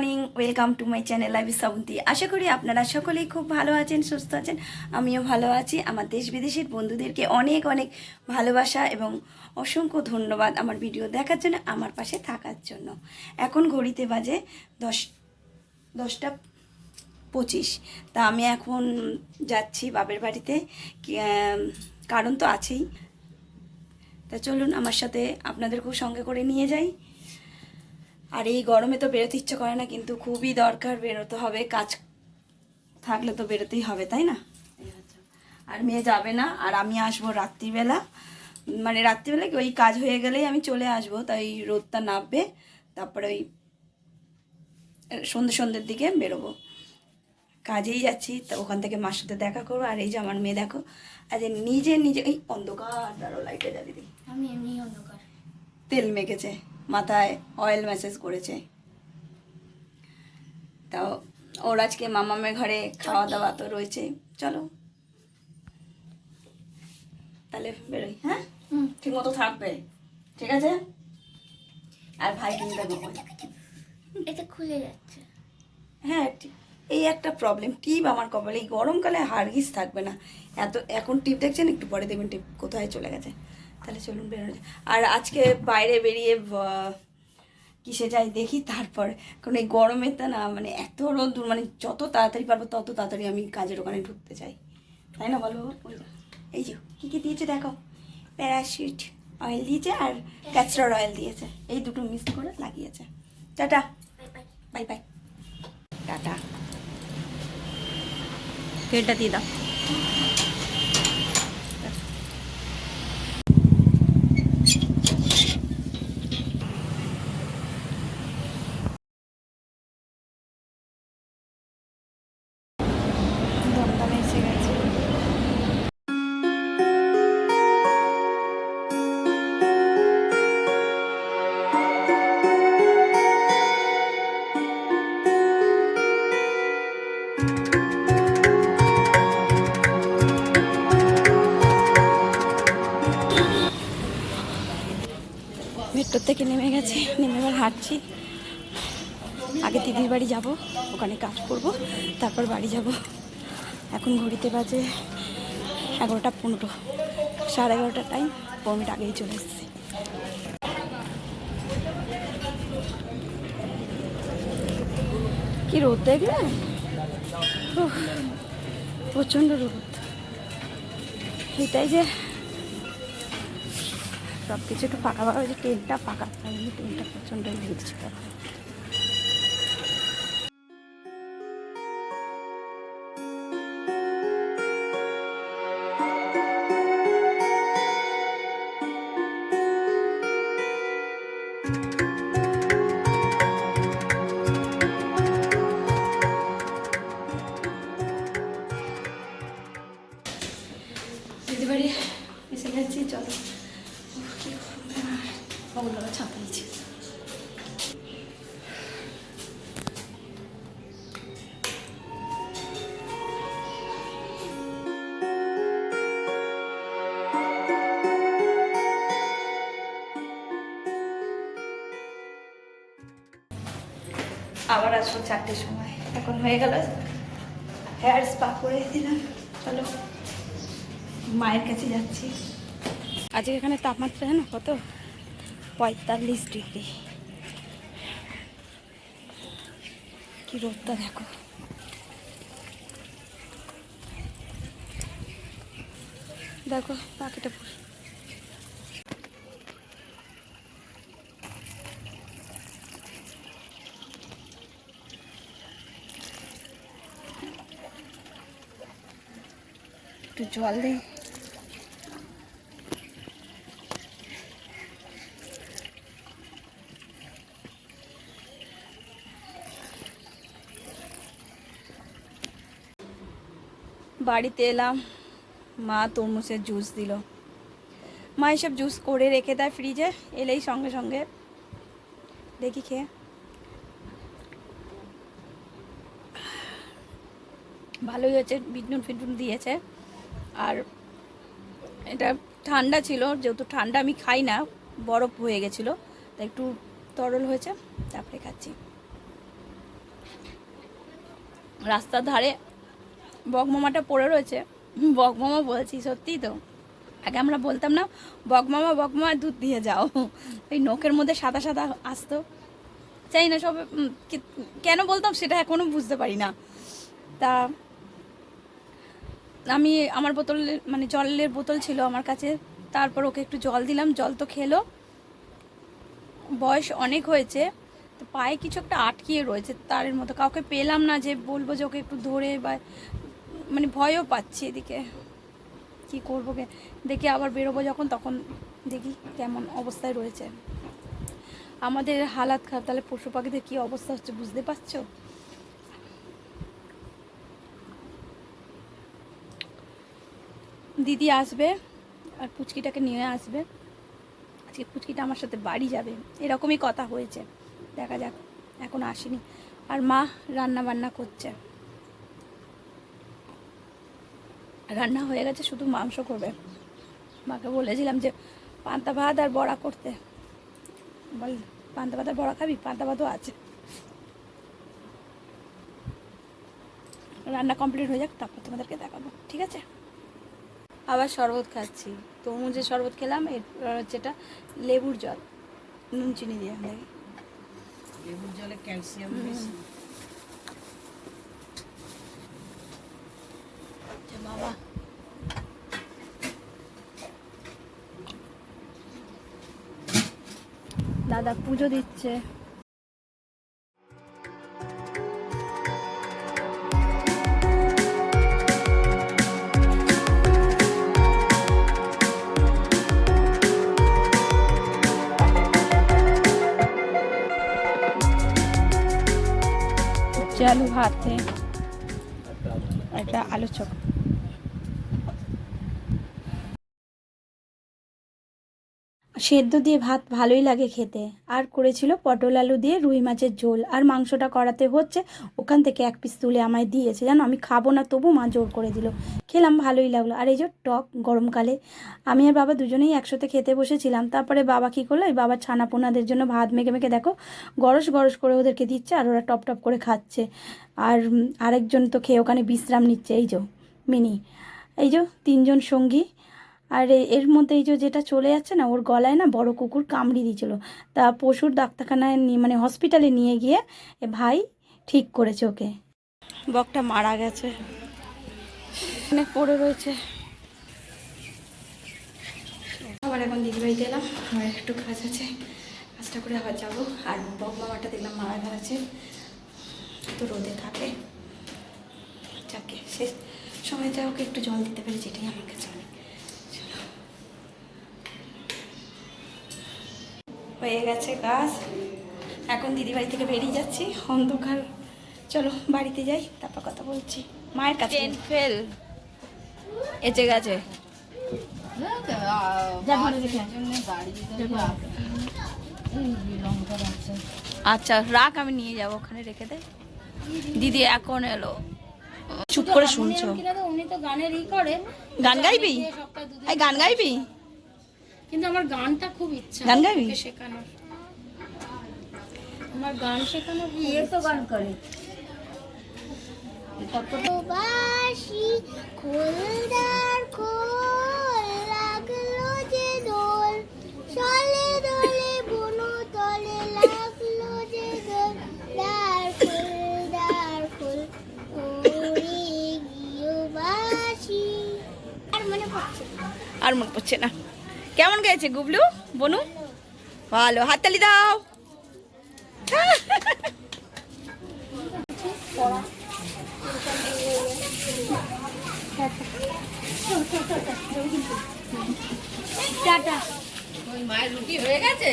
Morning welcome to my channel আবি সাউন্তি আশা করি আপনারা সকলেই খুব ভালো আছেন, সুস্থ আছেন, আমিও ভালো আছি। আমার দেশ বিদেশের বন্ধুদেরকে অনেক অনেক ভালোবাসা এবং অসংখ্য ধন্যবাদ আমার ভিডিও দেখার জন্য, আমার পাশে থাকার জন্য। এখন ঘড়িতে বাজে দশ, দশটা পঁচিশ। তা আমি এখন যাচ্ছি বাবের বাড়িতে কারণ তো আছেই। তা চলুন আমার সাথে আপনাদেরকেও সঙ্গে করে নিয়ে যাই। আর এই গরমে তো বেরোতে ইচ্ছে করে না কিন্তু খুবই দরকার বেরোতে হবে কাজ থাকলে তো বেরোতেই হবে তাই না? আর মেয়ে যাবে না আর আমি আসব রাত্রিবেলা। মানে রাত্রিবেলা কি ওই কাজ হয়ে গেলেই আমি চলে আসব তাই রোদটা নামবে তারপরে ওই সন্ধ্যে সন্ধ্যের দিকে বেরোবো। কাজেই যাচ্ছি তো ওখান থেকে মার সাথে দেখা করব আর এই যে আমার মেয়ে দেখো আজ নিজে নিজে এই অন্ধকার আরও লাইটে জ্বালিয়ে দিই আমি এমনি অন্ধকার। তেল মেখেছে। মাথায় অয়েল ম্যাসেজ করেছে। তাও ওর আজকে মামামের ঘরে খাওয়া দাওয়া তো রয়েছে। চলো। তাহলে বেরোই হ্যাঁ? ঠিক মতো থাকবে। ঠিক আছে? আর ভাই কিন্তু ওই। এটা খুলে যাচ্ছে। হ্যাঁ এই একটা প্রবলেম টিপ আমার কপালে। এই গরমকালে হারগিস থাকবে না। এত এখন টিপ দেখছেন? একটু পরে দেখবেন টিপ কোথায় চলে গেছে। তাহলে চলুন বেরোনো। আর আজকে বাইরে বেরিয়ে কিসে যাই দেখি তারপর। কারণ এই গরমেতে না মানে এত রোদ মানে যত তাড়াতাড়ি পারব তত তাড়াতাড়ি আমি কাজের ওখানে ঢুকতে চাই। তাই না বলো? এই যে, কী কী দিয়েছে দেখো? প্যারাশুট অয়েল দিয়েছে আর ক্যাস্টার অয়েল দিয়েছে। এই দুটো মিক্স করে লাগিয়েছে। টাটা। Bye bye. টাটা। তেলটা দিয়ে দাও। থেকে নেমে গেছি, নেমে এবার হাঁটছি। আগে দিদির বাড়ি যাব, ওখানে কাজ করব, তারপর বাড়ি যাব। এখন ঘড়িতে বাজে এগারোটা পনেরো, সাড়ে এগারোটার টাইম পনেরো মিনিট আগেই চলে এসেছি। কি রোদ দেখলে? প্রচণ্ড রোদ। এটাই যে সব কিছু একটু ফাঁকা ফাঁকা হয়েছে ট্রেনটা ফাঁকা তাই জন্য ট্রেনটা প্রচণ্ড ভিড় ছিল আবার আসব চারটের সময়। এখন হয়ে গেল। হেয়ার স্পা করে দিলাম। চলো, মায়ের কাছে যাচ্ছি। আজকে এখানে তাপমাত্রা জানো কত? পঁয়তাল্লিশ ডিগ্রি। কি রোদটা দেখো। দেখো, পাখিটা পুরো। একটু জল দিই। বাড়িতে এলাম। মা তরমুজের জুস দিল। মা এসব জুস করে রেখে দেয় ফ্রিজে, এলেই সঙ্গে সঙ্গে দেখি খেয়ে। ভালোই হয়েছে, বিটনুন ফিটনুন দিয়েছে। আর এটা ঠান্ডা ছিল, যেহেতু ঠান্ডা আমি খাই না, বরফ হয়ে গেছিল, তাই একটু তরল হয়েছে, তারপরে খাচ্ছি। রাস্তার ধারে বকমামাটা পড়ে রয়েছে। বকমামা বলছি সত্যি তো? আগে আমরা বলতাম না, বকমামা বকমামা, দুধ দিয়ে যাও। ওই নখের মধ্যে সাদা সাদা আসতো। চাই না সব কেন বলতাম সেটা এখনও বুঝতে পারি না। তা আমি আমার বোতল মানে জলের বোতল ছিল আমার কাছে। তারপর ওকে একটু জল দিলাম, জল তো খেলো। বয়স অনেক হয়েছে, তো পায়ে কিছু একটা আটকিয়ে রয়েছে তারের মতো কাউকে পেলাম না যে বলব যে ওকে একটু ধরে বা মানে ভয়ও পাচ্ছি এদিকে। কি করব দেখি আবার বেরোবো যখন, তখন দেখি কেমন অবস্থায় রয়েছে। আমাদের হালাত খারাপ, তাহলে পশু পাখিদের কী অবস্থা হচ্ছে বুঝতে পারছ? দিদি আসবে আর পুচকিটাকে নিয়ে আসবে। আজকে পুচকিটা আমার সাথে বাড়ি যাবে। এরকমই কথা হয়েছে। দেখা যাক, এখন আসেনি। আর মা রান্না বান্না করছে। রান্না হয়ে গেছে, শুধু মাংস করবে। মাকে বলেছিলাম যে, পান্তা ভাত আর বড়া করতে। বল, পান্তা ভাত আর বড়া খাবি? পান্তা ভাতও আছে। রান্না কমপ্লিট হয়ে যাক, তারপর তোমাদেরকে দেখাবো। ঠিক আছে? আবার শরবত খাচ্ছি। তরমুজের শরবত খেলাম এরপর হচ্ছে এটা লেবুর জল নুন চিনি দিয়ে দেখি লেবুর জলে ক্যালসিয়াম আচ্ছা বাবা। দাদা পুজো দিচ্ছে। আলু ভাতে। একটা আলু চপ। সেদ্ধ দিয়ে ভাত ভালোই লাগে খেতে। আর করেছিল পটল আলু দিয়ে রুই মাছের ঝোল। আর মাংসটা করাতে হচ্ছে, ওখান থেকে এক পিস তুলে আমায় দিয়েছে। জানো, আমি খাব না, তবু মা জোর করে দিল। খেলাম, ভালোই লাগল। আর এই যে টক গরমকালে আমি আর বাবা দুজনেই একসাথে খেতে বসেছিলাম। তারপরে বাবা কী করল, এই বাবা ছানা পোনাদের জন্য ভাত মেখে মেখে, দেখো, গরস গরস করে ওদেরকে দিচ্ছে আর ওরা টপ টপ করে খাচ্ছে। আর আরেকজন তো খেয়ে ওখানে বিশ্রাম নিচ্ছে, এই যে, মিনি। এই যে তিনজন সঙ্গী আর এর মধ্যে এই যে যেটা চলে যাচ্ছে না, ওর গলায় না বড় কুকুর কামড়ি দিয়েছিল। তা পশুর ডাক্তারখানায় নিয়ে মানে হসপিটালে নিয়ে গিয়ে ভাই ঠিক করেছে ওকে। বকটা মারা গেছে। অনেক পড়ে রয়েছে। আবার এখন দিদিবাড়িতে এলাম। আমার একটু কাজ আছে। কাজটা করে আবার যাব। আর বক বাবাটা দেখলাম মারা গেছে। তো রোদে থাকে। যাকে শেষ সময়টা ওকে একটু জল দিতে পারি যেটাই আমার কাছে। হয়ে গেছে কাজ। এখন দিদি বাড়ি থেকে বেরিয়ে যাচ্ছি অন্ধকার। চলো বাড়িতে যাই তারপর কথা বলছি। মায়ের কাছে ফেল এচে গেছে। আচ্ছা রাখ আমি নিয়ে যাব ওখানে রেখে দে। দিদি এখন এলো। চুপ করে শুনছো। উনি তো গানের ই করে। গান গাইবি? গান গাইবি। কিন্তু আমার গানটা খুব ইচ্ছা গান গাইবি? শেখানোর। আমার গান শেখানোর ইয়ে তো গান করে? বাসি খোলদার খোল লাগল যে দোল চলে দোলে বনো তলে লাগল যে দোল দার খোল দার খোল ওরে গিয়ে বাসি। আর মনে পড়ছে আর মনে পড়ছে না। কেমন গেছে গুবলু? বনু? ভালো। হাততালি দাও।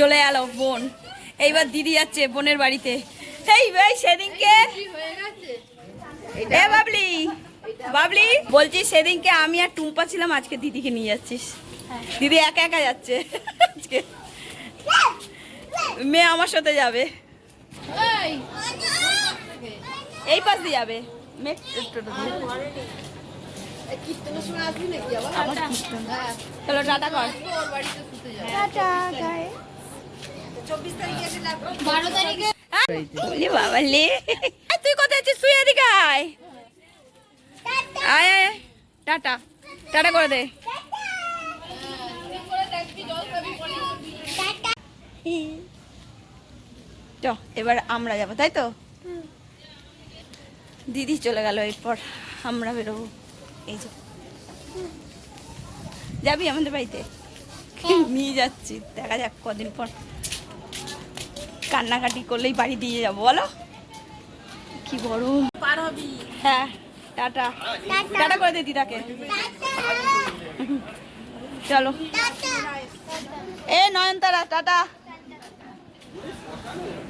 চলে গেল বোন। এইবার দিদি যাচ্ছে বোনের বাড়িতে। এই ভাই সেদিনকে। এ বাবলি। বাবলি বলছি সেদিনকে আমি আর টুম্পা ছিলাম আজকে দিদিকে নিয়ে যাচ্ছিস। দিদি একা একা যাচ্ছে। আজকে। মেয়ে আমার সাথে যাবে। এই। পাশ দিয়ে যাবে। টোটো। চলো কর। তুই কোথায় আছিস? আয় আয়। টাটা। টাটা করে দে। চ এবার আমরা যাব তাই তো? দিদি চলে গেল এরপর আমরা বেরোবো। এই যে। যাবি আমাদের বাড়িতে? নিয়ে যাচ্ছি দেখা যাক কদিন পর। কান্নাকাটি করলেই বাড়ি দিয়ে যাব বলো? কি বড় পার হবি। হ্যাঁ টাটা। টাটা। করে দে দিদাকে। চলো। এ নয়নতারা টাটা। Thank you.